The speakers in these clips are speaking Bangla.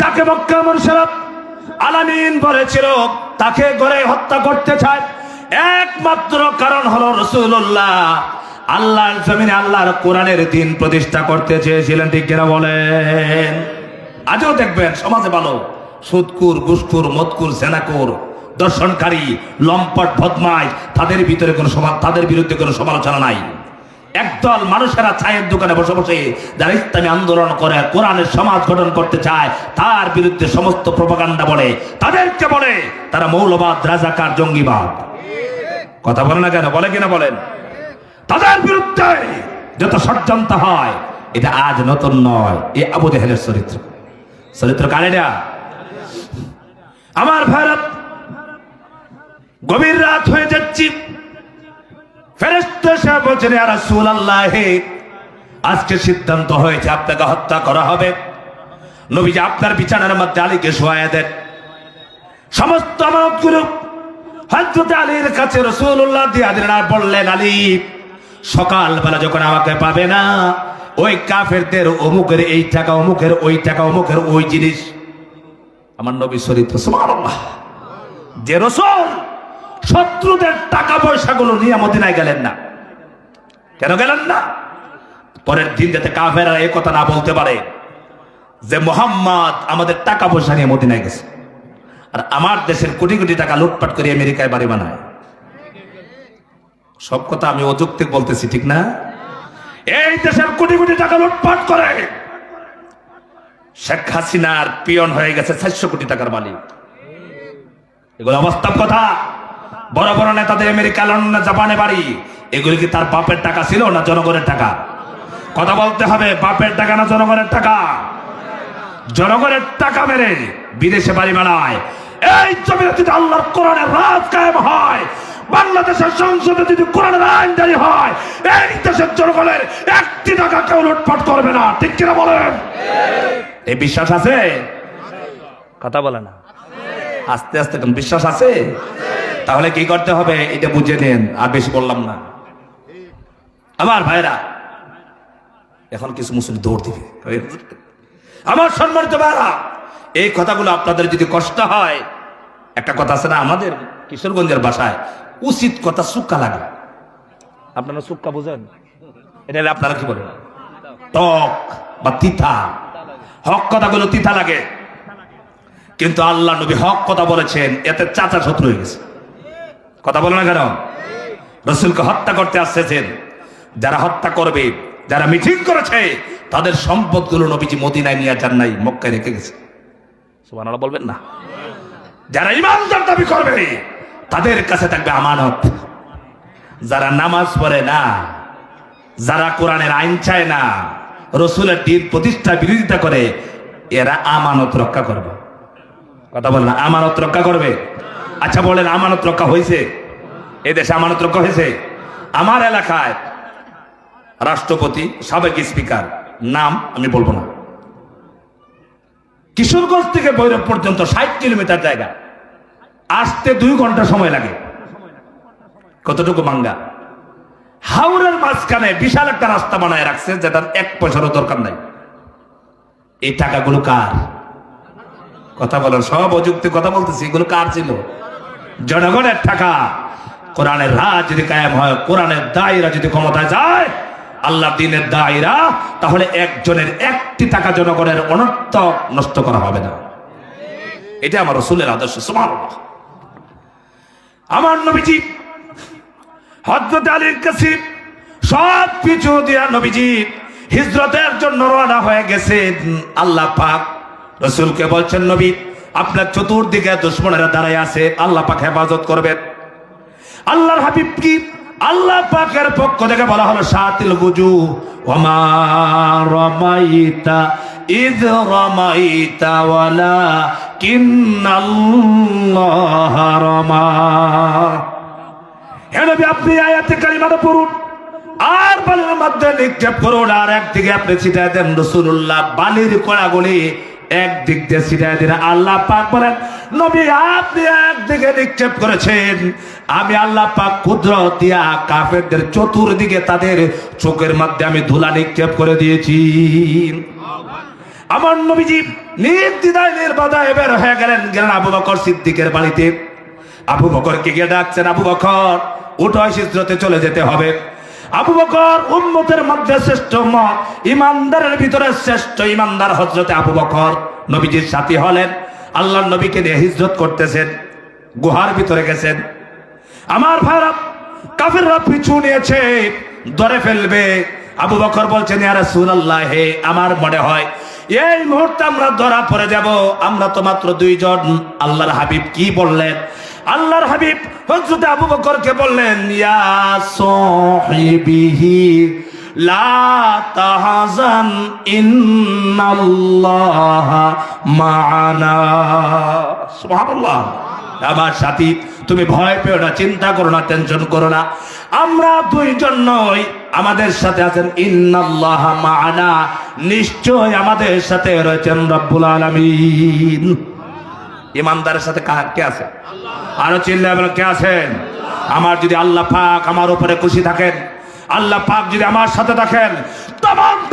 যাকে মক্কা মুরসালাত আলামিন বলেছিল, তাকে গড়ে হত্যা করতে চায়। একমাত্র কারণ হলো রসুল্লাহ আল্লাহর জমিনে আল্লাহর কোরআনের দিন প্রতিষ্ঠা করতে চেয়েছিলেন, ঠিক কিনা বলেন? আজও দেখবেন, সমাজে ভালো। সুদকুর গুসকুর মতকুর সেনাকুর দর্শনকারী, লম্পট বদমাই তাদের ভিতরে কোনো তাদের বিরুদ্ধে কোনো সমালোচনা নাই। একদল মানুষেরা চায়ের দোকানে বসে বসে যারা ইসলামী আন্দোলন করে, কোরআনের সমাজ গঠন করতে চায়, তার বিরুদ্ধে সমস্ত প্রপাগান্ডা বলে। তাদেরকে বলে তারা মৌলবাদ, রাজাকার, জঙ্গিবাদ। কথা বলে না কেন? বলে কিনা বলেন? তাদের বিরুদ্ধে যত ষড়যন্ত্র হয়, এটা আজ নতুন নয়। এ আবু জেহেলের চরিত্র। চরিত্র কার এটা? আমার ভারত। গভীর রাত হয়ে যাচ্ছি। ফেরেস্তা বলছেন আজকে সিদ্ধান্ত হয়েছে আপনাকে হত্যা করা হবে। নবীজি আপনার বিছানার মধ্যে আলীকে শোয়া দেন। সমস্ত আমানতগুলো হযরত আলীর কাছে রাসূলুল্লাহ দিয়ে বললেন, আলী, সকালবেলা যখন আমাকে পাবে না, ওই কাফেরদের অমুকের এই টাকা, অমুকের ওই টাকা, অমুকের ওই জিনিস। আমার নবী সুবহানাল্লাহ। যে রসুল শত্রুদের টাকা পয়সাগুলো নিয়ে মদিনায় গেলেন না। কেন গেলেন না? পরের দিন যাতে কাফেরা এই কথা না বলতে পারে, যে মোহাম্মদ আমাদের টাকা পয়সা নিয়ে মদিনায় গেছে, আর আমার দেশের কোটি কোটি টাকা লুটপাট করে আমেরিকায় বাড়ি বানায়। সব কথা আমি অযৌক্তিক বলতেছি, ঠিক না? এই দেশের কোটি কোটি টাকা লুটপাট করে, শেখ হাসিনার পিয়ন হয়ে গেছে চারশো কোটি টাকার মালিক। এগুলো অবাস্তব কথা। বড় বড় নেতাদের আমেরিকা লন্ডনে জাপানে বাড়ি। এগুলি কি তার বাপের টাকা ছিল না জনগণের টাকা? কথা বলতে হবে বাপের টাকা না জনগণের টাকা? জনগণের টাকা মেরে বিদেশে বাড়ি বানায়। এই জমিতে যদি আল্লাহর কোরআনের রাজ কায়েম হয় বাংলাদেশের সংসদে যদি কোরআনের আইন জারি হয় এই দেশের জনগণের একটি টাকা কেউ লুটপাট করবে না। ঠিক কিনা বলেন? এই বিশ্বাস আছে? কথা বলে না। আস্তে আস্তে বিশ্বাস আছে? তাহলে কি করতে হবে? এটা বুঝে নেন, আর বেশি বললাম না। আমার ভাইরা, এখন কিছু মুসলিম দৌড় দিবে। আমার সম্মানিত ভাইরা, এই কথাগুলো আপনাদের যদি কষ্ট হয়, একটা কথা আছে না আমাদের কিশোরগঞ্জের ভাষায় উচিত কথা সুক্কা লাগে। আপনারা সুক্কা বুঝেন? এটা আপনারা কি বলেন? টক বা তিথা হক কথাগুলো তিথা লাগে। কিন্তু আল্লাহ নবী হক কথা বলেছেন, এতে চাচা শত্রু হয়ে গেছে। কথা বলে না কেন? রসুলকে হত্যা করতে আসতেছেন। যারা হত্যা করবে, যারা মিটিং করেছে, তাদের সম্পদগুলো নবীজি মদিনায় নিয়ে যান নাই, মক্কায় রেখে গেছে। সুবহানাল্লাহ বলবেন না? যারা ইমানদার দাবি করবে, তাদের কাছে থাকবে আমানত। যারা নামাজ পড়ে না, যারা কোরআনের আইন চায় না, রসুলের দিন প্রতিষ্ঠা বিরোধিতা করে, এরা আমানত রক্ষা করবে। কথা বল না? আমানত রক্ষা করবে? আচ্ছা বলেন, আমানত রক্ষা হয়েছে? এ দেশে আমানত রক্ষা হয়েছে? আমার এলাকায় রাষ্ট্রপতি, সাবেক স্পিকার, নাম আমি বলব না। কিশোরগঞ্জ থেকে বৈরব পর্যন্ত ষাট কিলোমিটার জায়গা। আসতে দুই ঘণ্টা সময় লাগে। কতটুকু মাঙ্গা? হাওড়ের মাঝখানে বিশাল একটা রাস্তা বানায় রাখছে, যেটার এক পয়সারও দরকার নাই। এই টাকাগুলো কার? কথা বলেন, সব অযুক্তি কথা বলতেছি, এগুলো কার ছিল? জনগণের টাকা কোরআনের রাজ যদি কায়েম হয়, কোরআনের দায়রা যদি ক্ষমতায় যায়, আল্লাহ দিনের দায়রা, তাহলে একজনের একটি টাকা জনগণের অনর্থ নষ্ট করা হবে না। এটা আমার রসুলের আদর্শ সমান আমার নবীজি হজরত আলীর কাছে সব কিছু দিয়া নবীজি হিজরতের জন্য রওনা হয়ে গেছেন। আল্লাহ পাক রসুলকে বলছেন, নবী আপনার চতুর্দিকে দুশ্মনেরা দাঁড়ায় আছে, আল্লাহ পাক হেফাজত করবেন। আল্লাহর হাবিব কি? আল্লাহ পাকের পক্ষ থেকে বলা হলো সাতিল গুজু ওমা রমাইতা, ইদ রমাইতা, ওয়ালা কিন্নাল্লাহ রমা। হে নবী, আপনি আয়াতে কালিমাটা পড়ুন। আর বালির মধ্যে নিক্ষেপ করুন, আর একদিকে আপনি ছিটাই দেন রসুল্লাহ বালির কড়াগুলি। একদিক দিয়ে ছিটাই দিন আল্লাহ পাক বলেন, নবী, আপনি একদিকে নিক্ষেপ করেছেন। আমি আল্লাহ পাক ক্ষুদ্র দিয়া কাফেরদের চতুর্দিকে তাদের চোখের মধ্যে আমি ধুলা নিক্ষেপ করে দিয়েছি। আমার নবীজি নির্দিদায় নির্বাদায় বের হয়ে গেলেন গেলেন আবু বকর সিদ্দিকের বাড়িতে। আবু বকরকে গিয়ে ডাকছেন, আবু বকর, উঠো হিজরতে চলে যেতে হবে। আবু বকর উম্মতের মধ্যে শ্রেষ্ঠ মত ইমানদারের ভিতরে শ্রেষ্ঠ ইমানদার হজরতে আবু বকর। নবীজির সাথী হলেন, আল্লাহর নবীকে নিয়ে হিজরত করতেছেন, গুহার ভিতরে গেছেন। আমার ভাইরা, কাফিররা পিছু নিয়েছে, ধরে ফেলবে। আবু বকর বলছেন, ইয়া রাসূলুল্লাহ, হে আমার মনে হয় এই মুহূর্তে আমরা ধরা পড়ে যাব। আমরা তো মাত্র দুইজন। আল্লাহর হাবিব কি বললেন? আল্লাহর হাবিব হজরত আবু বকরকে বললেন, ইয়া সাহিবিহি লা তাহাজান, ইন্নাল্লাহা মা'ানা সুবহানাল্লাহ। আমার সাথী, তুমি ভয় পেও না, চিন্তা করো না টেনশন করো না। আমরা দুইজন নই, আমাদের সাথে আছেন ইন্নাল্লাহ মা'ানা। নিশ্চয় আমাদের সাথে রয়েছেন রব্বুল আলামিন। ইমানদারের সাথে কে আছে? আরও চিল্লা কে আছেন আমার যদি আল্লাহ পাক আমার উপরে খুশি থাকেন, আল্লাহ পাক যদি আমার সাথে থাকেন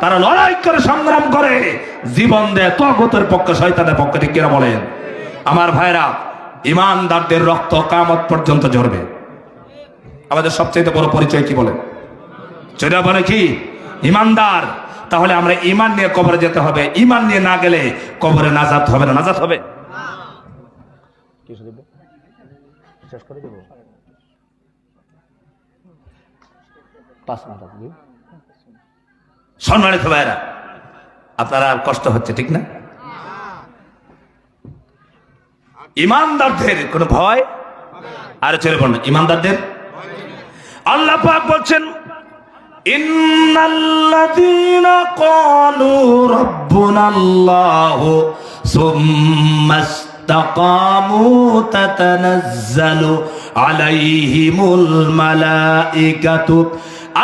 তারা লড়াই করে, সংগ্রাম করে। জীবন দেয় তগতের পক্ষে, শয়তানের পক্ষে, ঠিক কিনা বলেন? আমার ভাইরা, ইমানদারদের রক্ত কামত পর্যন্ত ঝরবে। আমাদের সবচেয়ে বড় পরিচয় কি বলে সেটা বলে কি? ইমানদার, তাহলে আমরা ইমান নিয়ে কবরে যেতে হবে। ইমান নিয়ে না গেলে কবরে নাজাত হবে না, নাজাত হবে। সম্মানিত ভাইরা আপনারা আর কষ্ট হচ্ছে, ঠিক না? ইমানদারদের কোনো ভয়? আর চলে না ইমানদারদের? আল্লাহ পাক বলছেন, ইন্নাল্লাযীনা ক্বালু রাব্বুনাল্লাহু সুম্মা ইসতাকামু তাতানাজ্জালু আলাইহিমুল মালাইকাতু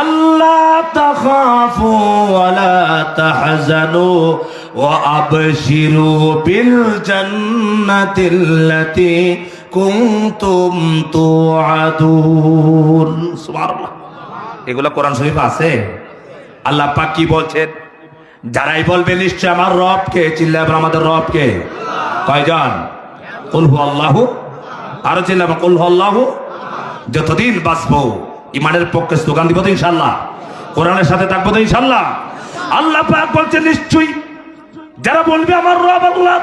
আল্লাহ তাখাফু ওয়ালা তাহজানু ওয়া আবশিরু বিল জান্নাতিল্লাতি কুনতুম তুআদুন। সুবহানাল্লাহ। এগুলা কোরআন শরীফ আছে? আল্লাহ পাক কি বলছেন? যারাই বলবে নিশ্চয় আমার রবকে চিল্লাবে আমাদের রবকে। কয়জন? কুলহু আল্লাহু আরও চিল্লাবে কুলহু আল্লাহু যতদিন বাঁচবো ইমানের পক্ষে স্লোগান দিব তো ইনশাল্লাহ কোরআনের সাথে থাকব তো ইনশাল্লাহ আল্লাহ পাক বলছে, নিশ্চয়ই যারা বলবে আমার রব আল্লাহ,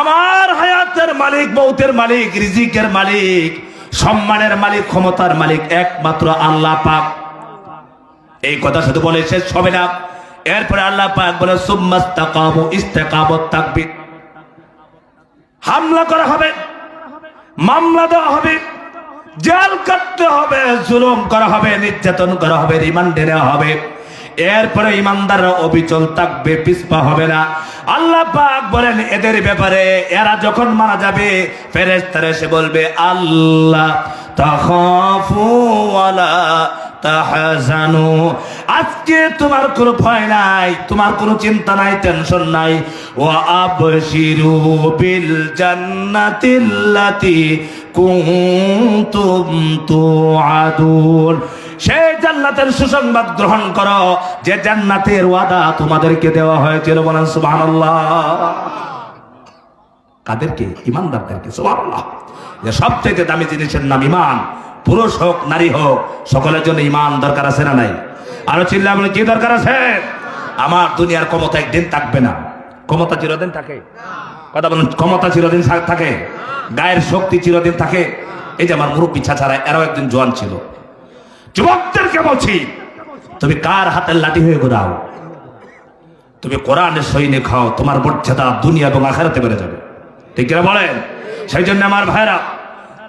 আমার হায়াতের মালিক, মৌতের মালিক, রিজিকের মালিক, সম্মানের মালিক, ক্ষমতার মালিক, একমাত্র আল্লাহ পাক। এই কথা শুধু বলে শেষ হবে না। এরপরে আল্লাহ পাক বলে সুম্মাস্তাকামু ইস্তেকামত তাকবীর। হামলা করা হবে, মামলা দেওয়া হবে। জেল কাটতে হবে, জুলুম করা হবে, নির্যাতন করা হবে, রিমান্ডে নেওয়া হবে। এরপরে ইমানদাররা অবিচল থাকবে পিসপা হবে না। আল্লাহ পাক বলেন, এদের ব্যাপারে এরা যখন মারা যাবে, ফেরেশতারা এসে বলবে, আল্লাহ তাখাফু ওয়ালা তাহজানু। আজকে তোমার কোনো ভয় নাই, তোমার কোনো চিন্তা নাই টেনশন নাই। ওয়া আবশিরু বিল জান্নাতিল্লাতি কুনতুম তুআদুন। সেই জান্নাতের সুসংবাদ গ্রহণ করো, যে জান্নাতের ওয়াদা তোমাদেরকে দেওয়া হয়েছিল বলেন সুবহানাল্লাহ। কাদেরকে? ইমানদারদেরকে, সুবহানাল্লাহ। যে সবচেয়ে দামি জিনিসের নাম ইমান পুরুষ হোক, নারী হোক, সকলের জন্য ইমান দরকার আছে না নাই? আরও চিল্লা বলে কি দরকার আছে? আমার দুনিয়ার ক্ষমতা একদিন থাকবে না। ক্ষমতা চিরদিন থাকে। কথা বলুন, ক্ষমতা চিরদিন থাকে। গায়ের শক্তি চিরদিন থাকে। এই যে আমার মুরব্বী ছাড়া এরাও একদিন জোয়ান ছিল। যুবকদেরকে বলছি, তুমি কার হাতের লাঠি হয়ে ঘোরাও? তুমি কোরআনের সৈনিক হও, তোমার মর্যাদা দুনিয়া এবং আখারাতে বেড়ে যাবে। ঠিক কিনা বলেন? সেই জন্য আমার ভাইরা,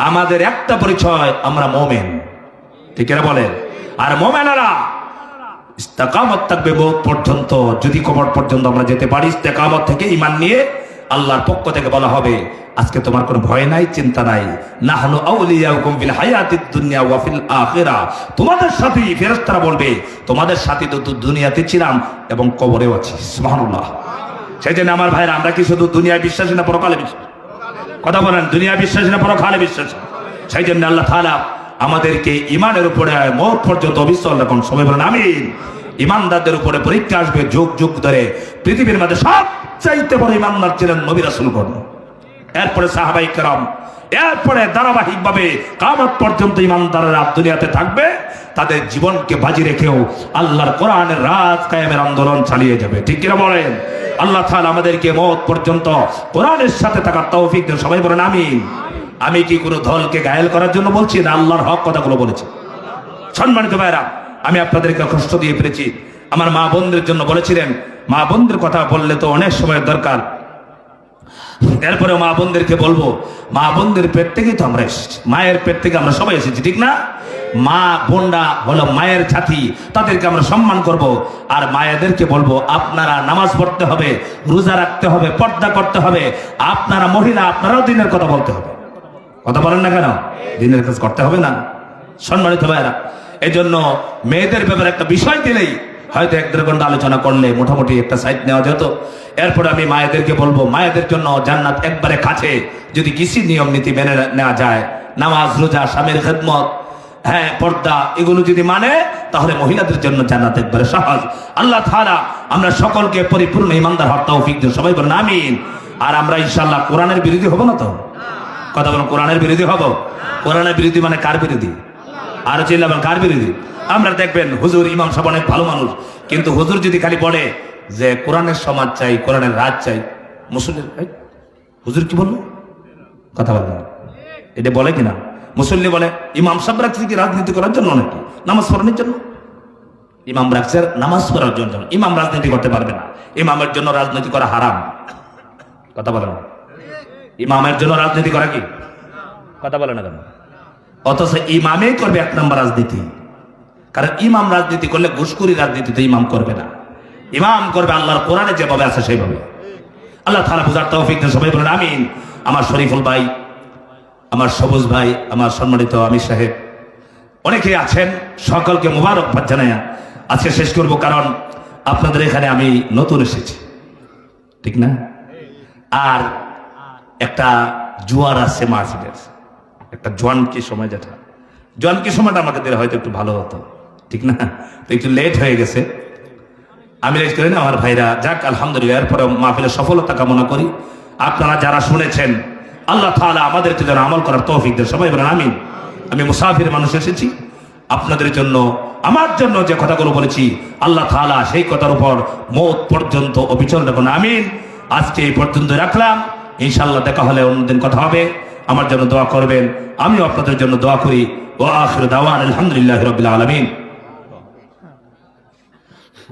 আমাদের একটা পরিচয়, আমরা মোমেন। ঠিক কিনা বলেন? আর মোমেনারা, ইস্তেকামত থাকবে মৌত পর্যন্ত, যদি কবর পর্যন্ত আমরা যেতে পারি, ইস্তেকামত থেকে ইমান নিয়ে আল্লাহর পক্ষ থেকে বলা হবে, আজকে তোমার কোনো ভয় নাই, চিন্তা নাই। না হলো আউলিয়াউকুম ফিল দুনিয়া ওয়া ফিল তোমাদের সাথেই ফেরেশতারা বলবে, তোমাদের সাথে তো দুনিয়াতে ছিলাম এবং কবরেও আছি। সেই জন্য আমার ভাইরা, আমরা কি শুধু দুনিয়ায় বিশ্বাসী না পরকালে বিশ্বাসী? কথা বলেন, দুনিয়া বিশ্বাস না পরো পরকালে বিশ্বাস? সেই জন্য আল্লাহ তাআলা আমাদেরকে ইমানের উপরে মোট পর্যন্ত অবিশ্বাস রাখুন। সবাই বলেন, আমিন। ইমানদারদের উপরে পরীক্ষা আসবে যুগ যুগ ধরে। পৃথিবীর মধ্যে সব চাইতে বড় ইমানদার ছিলেন নবী রাসূলগণ এরপরে সাহাবাই কেরাম এরপরে ধারাবাহিক ভাবে কামত পর্যন্ত ইমানদারেরা দুনিয়াতে থাকবে, তাদের জীবনকে বাজি রেখেও আল্লাহর কোরআনের রাত কায়েমের আন্দোলন চালিয়ে যাবে। ঠিক কিনা বলেন? আল্লাহ তাআলা আমাদেরকে মত পর্যন্ত কোরআনের সাথে থাকার তৌফিক দেন। সবাই বলেন আমিন। আমি কি কোনো দলকে ঘায়েল করার জন্য বলছি না? আল্লাহর হক কথাগুলো বলেছি। সম্মানিত ভাইরা আমি আপনাদেরকে কষ্ট দিয়ে পেরেছি আমার মা বোনদের জন্য বলেছিলেন, মা বোনদের কথা বললে তো অনেক সময় দরকার। এরপরে মা বোনদেরকে বলব, মা বোনদের পেট থেকেই তো আমরা এসেছি, মায়ের পেট থেকে আমরা সবাই এসেছি, ঠিক না? মা বোনরা হলো মায়ের জাতি, তাদেরকে আমরা সম্মান করব, আর মায়েদেরকে বলব, আপনারা নামাজ পড়তে হবে, রোজা রাখতে হবে, পর্দা করতে হবে, আপনারা মহিলা, আপনারাও দিনের কথা বলতে হবে। কথা বলেন না কেন? দিনের কাজ করতে হবে না। সম্মানিত ভাইরা এই জন্য মেয়েদের ব্যাপারে একটা বিষয় দিলেই হয়তো এক দেড় ঘণ্টা আলোচনা করলে মোটামুটি একটা সাইড নেওয়া যেত। এরপরে আমি মায়েদেরকে বলব, মায়েদের জন্য জান্নাত একবারে কাছে। যদি কৃষি নিয়ম নীতি মেনে নেওয়া যায়, নামাজ, রোজা, স্বামীর খেদমত হ্যাঁ পর্দা, এগুলো যদি মানে তাহলে মহিলাদের জন্য জান্নাত একবারে সহজ। আল্লাহ তাআলা আমরা সকলকে পরিপূর্ণ ইমানদার হত্যা তৌফিক সবাই বলেন আমিন। আর আমরা ইনশাআল্লাহ কোরআনের বিরোধী হব না তো? কথা বলুন, কোরআনের বিরোধী হব? কোরআনের বিরোধী মানে কার বিরোধী? আর চিল্লাবেন, কার বিরোধী? আমরা দেখবেন হুজুর ইমাম সাহেব অনেক ভালো মানুষ কিন্তু হুজুর যদি খালি বলে যে কোরআনের সমাজ চাই কোরআনের রাজ চাই মুসলিম এই, হুজুর কি বলল? কথা বলবেন এটা বলে কিনা? মুসল্লি বলে ইমাম সাহেব রাখছে কি রাজনীতি করার জন্য নাকি? নামাজ পড়ানোর জন্য? ইমাম রাখছে নামাজ পড়ার জন্য। ইমাম রাজনীতি করতে পারবে না। ইমামের জন্য রাজনীতি করা হারাম। কথা বলে না। ইমামের জন্য রাজনীতি করা কি? কথা বলে না কেন? অথচ ইমামেই করবে এক নম্বর রাজনীতি। কারণ ইমাম রাজনীতি করলে ঘুষখুরি রাজনীতিতে ইমাম করবে না। ইমাম করবে আল্লাহর কোরআনে যেভাবে আছে সেইভাবে। আল্লাহ তালা বুঝার তৌফিক সবাই বলেন, আমিন। আমার শরীফুল ভাই, আমার সবুজ ভাই, আমার সম্মানিত আমির সাহেব, অনেকে আছেন, সকলকে মোবারক জানাই আজকে শেষ করব, কারণ আপনাদের এখানে আমি নতুন এসেছি। ঠিক না? আর একটা জোয়ার আছে মাহফিলের একটা জোয়ানকি সময় যেটা। জোয়ানকি সময়টা আমাকে দিলে হয়তো একটু ভালো হতো। ঠিক না? তো একটু লেট হয়ে গেছে। আমি লেট করি না, আমার ভাইরা যাক, আলহামদুলিল্লাহ। এরপরে মাহফিলের সফলতা কামনা করি। আপনারা যারা শুনেছেন, আল্লাহ তাআলা আমাদেরকে যেন আমল করার তৌফিক দেন। সবাই বলেন, আমিন। আমি মুসাফির মানুষ এসেছি। আপনাদের জন্য, আমার জন্য যে কথাগুলো বলেছি, আল্লাহ তাআলা সেই কথার উপর মৌত পর্যন্ত অবিচল রাখুন। আমিন। আজকে এই পর্যন্ত রাখলাম। ইনশাল্লাহ দেখা হলে অন্যদিন কথা হবে। আমার জন্য দোয়া করবেন। আমিও আপনাদের জন্য দোয়া করি। ও আখির দাওয়ান আলহামদুলিল্লাহ রবিল আলমিন।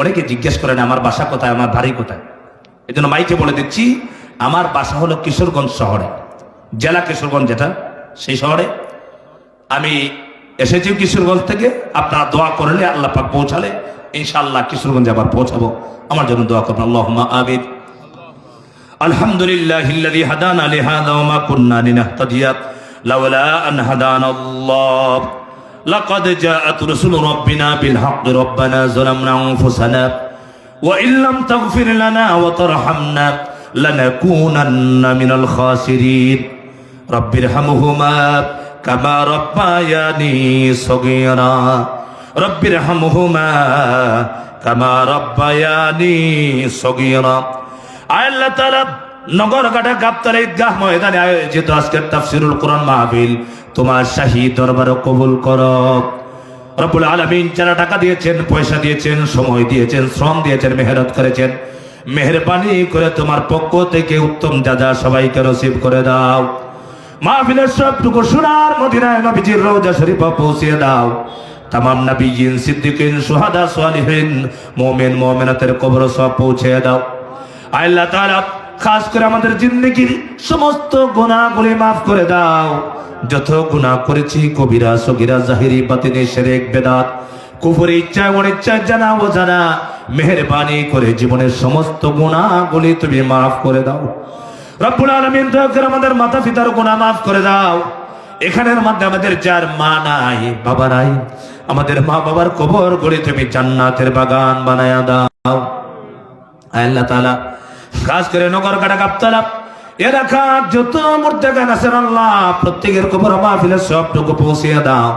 অনেকে জিজ্ঞেস করেন, আমার বাসা কোথায়? আমার বাড়ি কোথায়? এই জন্য মাইকে বলে দিচ্ছি, আমার বাসা হলো কিশোরগঞ্জ শহরে। জেলা কিশোরগঞ্জ যেটা, সেই শহরে। আমি এসেছি কিশোরগঞ্জ থেকে, আপনারা দোয়া করলে আল্লাহ পাক পৌঁছালে, ইনশাআল্লাহ কিশোরগঞ্জে আবার পৌঁছাবো। আমার জন্য দোয়া করবেন আল্লাহ আবিদ আলহামদুলিল্লাহ হাদান আলী হাদা কুন্না নিনাহতাদিয়াত লাউলা আন হাদান আল্লাহ। لقد جاءت رسل ربنا بالحق ربنا ظلمنا أنفسنا وإن لم تغفر لنا وترحمنا لنكونن من الخاسرين رب ارحمهما كما ربياني صغيرا رب ارحمهما كما ربياني صغيرا আল্লাহ তাআলা নগরঘাটা গাবতলা ঈদগাহ ময়দানে আয়োজিত আজকের তাফসিরুল কোরআন মাহফিল। তোমার শাহী দরবার কবুল করো। রব্বুল আলামিন যারা টাকা দিয়েছেন, পয়সা দিয়েছেন, সময় দিয়েছেন, শ্রম দিয়েছেন, মেহনত করেছেন, মেহরবানি করে তোমার পক্ষ থেকে উত্তম যা সবাইকে নসিব করে দাও। মাহফিলের সবটুকু সোনার মদিনায় নবীজির রওজা শরীফা পৌঁছিয়ে দাও। তামাম নবীজিন, সিদ্দিকিন, সুহাদা, সালিহিন, মুমিন, মুমিনাতের কবর সব পৌঁছে দাও। আল্লাহ তাআলা খাস করে আমাদের জিন্দগির সমস্ত গুনাহগুলি মাফ করে দাও। যত গুনাহ করেছি, কবিরা, সগিরা, জাহিরি, বাতিনি শিরক বেদাত, কুফরি, ইচ্ছা, অনিচ্ছা, জানা ও জানা মেহেরবানি করে জীবনের সমস্ত গুনাহগুলি তুমি মাফ করে দাও। রব্বুল আলামিন আমাদের মাতা পিতার গুনাহ মাফ করে দাও। এখানের মধ্যে আমাদের যার মা নাই, বাবা নাই, আমাদের মা বাবার কবর গড়ে তুমি জান্নাতের বাগান বানায়া দাও। আল্লাহ তাআলা খাস করে নগর কাটা কাপতালা এলাকা যত মূর্তি গান আছেন আল্লাহ, প্রত্যেকের কবর মাহফিলের সবটুকু পৌঁছিয়ে দাও।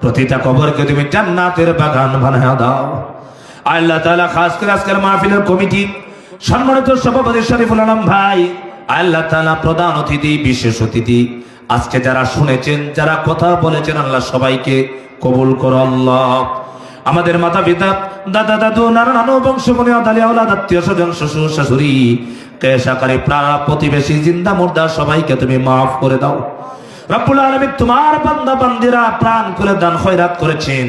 প্রতিটা কবরকে তুমি জান্নাতের বাগান বানায়া দাও। আল্লাহ তাআলা খাস করে আজকের মাহফিলের কমিটি, সম্মানিত সভাপতি শরীফুল আলম ভাই, আল্লাহ তাআলা প্রধান অতিথি, বিশেষ অতিথি। আজকে যারা শুনেছেন, যারা কথা বলেছেন, আল্লাহ সবাইকে কবুল করো আল্লাহ। আমাদের মাতা পিতা দাদা দাদু নানা নানু মনে আওলাদ, আত্মীয় স্বজন, শ্বশুর শাশুড়ি, কেশাকারী প্রাণা প্রতিবেশী, জিন্দা মুর্দা, সবাইকে তুমি মাফ করে দাও। রব্বুল আলমী তোমার বান্দা বান্দিরা প্রাণ করে দান খয়রাত করেছেন।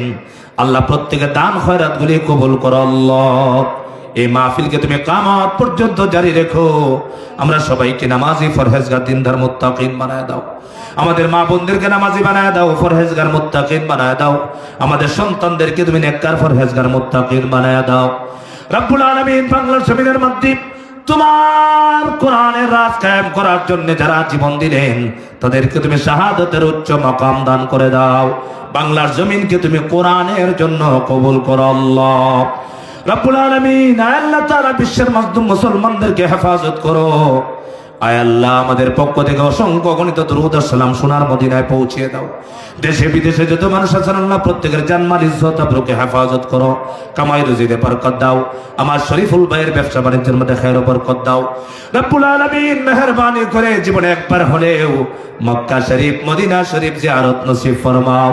আল্লাহ প্রত্যেকে দান খয়রাত গুলি কবুল করো আল্লাহ। এই মাহফিলকে তুমি কামাত পর্যন্ত জারি রেখো। আমরা সবাইকে নামাজি, ফরহেজগার, দিনদার, মুত্তাকিন বানায় দাও। আমাদের মা বোনদেরকে নামাজি বানায় দাও, ফরহেজগার, মুত্তাকিন বানায় দাও। আমাদের সন্তানদেরকে তুমি নেককার, ফরহেজগার, মুত্তাকিন বানায় দাও। রব্বুল আলামিন বাংলার জমিনের মধ্যে তোমার কোরআনের রাজ কায়েম করার জন্য যারা জীবন দিলেন, তাদেরকে তুমি শাহাদতের উচ্চ মাকাম দান করে দাও। বাংলার জমিনকে তুমি কোরআনের জন্য কবুল করো আল্লাহ। রব্বুল আলামিন আল্লাহ তাআলা বিশ্বের মজদুম মুসলমানদেরকে হেফাজত করো। আয় আল্লাহ আমাদের পক্ষ থেকে অসংখ্য গণিত দুরুদ সালাম সোনার মদিনায় পৌঁছিয়ে দাও। দেশে, বিদেশে যত মানুষ আছেন, আল্লাহ প্রত্যেকের জানমাল, ইজ্জত, আবরুকে হেফাজত করো। কামাই রুজিতে বরকত দাও। আমার শরীফুল ভাইয়ের ব্যবসা বাণিজ্যের মধ্যে খের বরকত দাও। রব্বুল আলামিন, মেহেরবানি করে জীবনে একবার হলেও মক্কা শরীফ, মদিনা শরীফ যে জিয়ারত নসিব ফরমাও।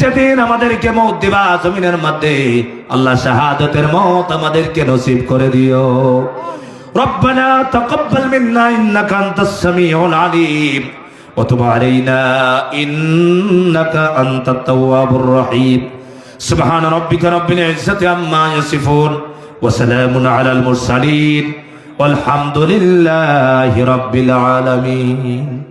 যেদিন আমাদেরকে মৌত দিবা জমিনের মধ্যে আল্লাহ শাহাদতের মত আমাদেরকে নসিব করে দিও ربنا تقبل منا انك انت السميع العليم وتب علينا انك انت التواب الرحيم سبحان ربك رب العزه عما يصفون وسلام على المرسلين والحمد لله رب العالمين